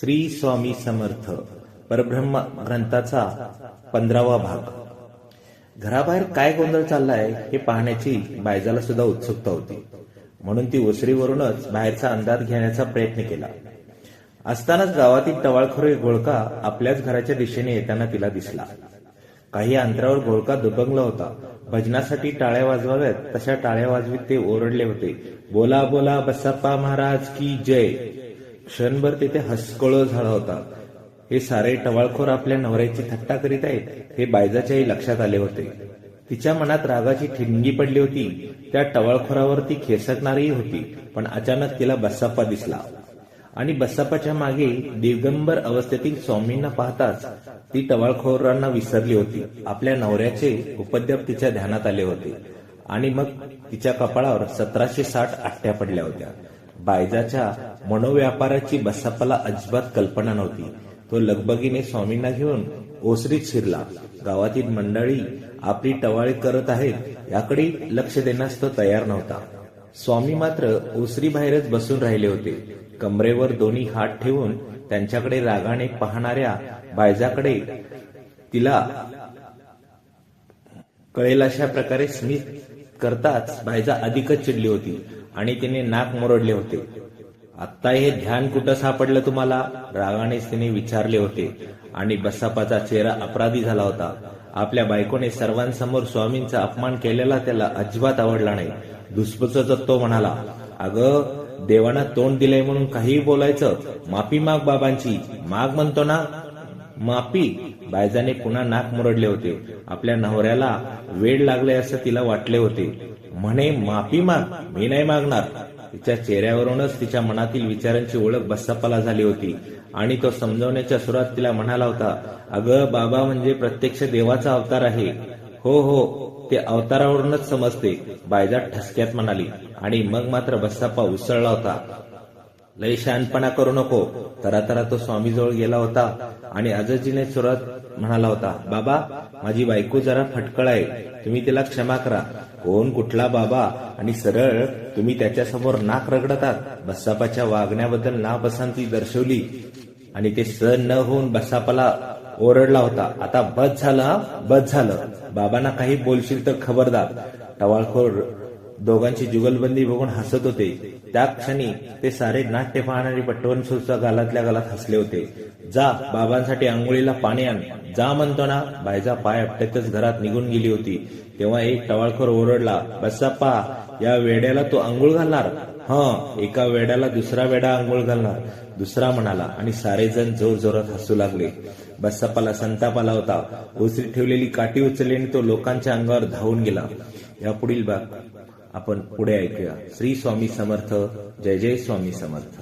श्री स्वामी समर्थ परब्रह्म ग्रंथाचा पंधरावा भाग. घराबाहेर काय गोंधळ चाललाय हे पाहण्याची बायजाला सुद्धा उत्सुकता होती. म्हणून ती ओसरीवरूनच बाहेरचा अंदाज घेण्याचा प्रयत्न केला. असतानाच गावातील टवाळखोरी घोळका आपल्याच घराच्या दिशेने येताना तिला दिसला. काही अंतरावर घोळका दुबंगला होता. भजनासाठी टाळ्या वाजवाव्यात तशा टाळ्या वाजवीत ते ओरडले होते. बोला बोला बसप्पा महाराज की जय. क्षणभर तिथे हसकळो झाला होता हे सारे टवाळखोर आपल्या नवऱ्याची थट्टा करीत आहेत हे बायजाच्याही लक्षात आले होते. तिच्या मनात रागाची ठिणगी पडली होती. त्या टवाळखोरावर ती खेसकणारीही होती पण अचानक तिला बस्साप्पा दिसला. आणि बस्साप्पाच्या मागे दिगंबर अवस्थेतील स्वामींना पाहताच ती टवाळखोरांना विसरली होती. आपल्या नवऱ्याचे उपद्रव तिच्या ध्यानात आले होते. आणि मग तिच्या कपाळावर सतराशे साठ आठ्या पडल्या होत्या. बायजाच्या मनोव्यापाराची बसापाला अजिबात कल्पना नव्हती. तो लगबगीने स्वामींना घेऊन ओसरीत शिरला. गावातील मंडळी आपली टवाळी करत आहेत याकडे लक्ष देण्यास तो तयार नव्हता. स्वामी मात्र ओसरी बाहेरच बसून राहिले होते. कमरेवर दोन्ही हात ठेवून त्यांच्याकडे रागाने पाहणाऱ्या बायजाकडे तिला कळेल अशा प्रकारे स्मित करताच बायजा अधिकच चिडली होती. आणि तिने नाक मोरडले होते. आत्ता हे ध्यान कुठं सापडलं तुम्हाला? रागानेच तिने विचारले होते. आणि बसापाचा चेहरा अपराधी झाला होता. आपल्या बायकोने सर्वांसमोर स्वामींचा अपमान केलेला त्याला अजिबात आवडला नाही. दुसपचत तो म्हणाला अगं देवाना तोंड दिलंय म्हणून काहीही बोलायचं. माफी माग बाबांची. माग म्हणतो ना माफी. बायजाने पुन्हा नाक मुरडले होते. आपल्या नवऱ्याला वेळ लागले असं तिला वाटले होते. म्हणे माफी माग मी नाही मागणार. तिच्या चेहऱ्यावरूनच तिच्या मनातील विचारांची ओळख बसप्पाला झाली होती. आणि तो समजवण्याच्या सुरात तिला म्हणाला होता अगं बाबा म्हणजे प्रत्यक्ष देवाचा अवतार आहे. हो हो ते अवतारावरूनच समजते बायजा ठसक्यात म्हणाली. आणि मग मात्र बसप्पा उसळला होता. लय शहाणपणा करू नको. तरा तरा तो स्वामीजवळ गेला होता आणि आजजीने सुरात म्हणाला होता बाबा माझी बायको जरा फटकळ आहे. तुम्ही तिला क्षमा करा. कोण कुठला बाबा आणि सरळ तुम्ही त्याच्यासमोर नाक रगडतात. बस्सापाच्या वागण्याबद्दल नापसंती दर्शवली आणि ते सहन न होऊन बस्सापाला ओरडला होता. आता बस झालं बस झालं. बाबांना काही बोलशील तर खबरदार. टवाळखोर दोघांची जुगलबंदी बघून हसत होते. त्या क्षणी ते सारे नाट्य पाहणारे पट्टवन सुद्धा गालातल्या गालात हसले होते. जा बाबांसाठी आंघोळीला पाणी आण. जा म्हणतो ना बायजा पाय आपट्यातच घरात निघून गेली होती. तेव्हा एक टवाळखोर ओरडला बस्साप्पा या वेड्याला तो आंघोळ घालणार? ह एका वेड्याला दुसरा वेडा आंघोळ घालणार. दुसरा म्हणाला आणि सारेजण जोर जोरात हसू लागले. बसप्पाला संताप आला होता. ओसरी ठेवलेली काठी उचलली आणि तो लोकांच्या अंगावर धावून गेला. यापुढील आपण पुढे ऐकूया. श्री स्वामी समर्थ जय जय स्वामी समर्थ.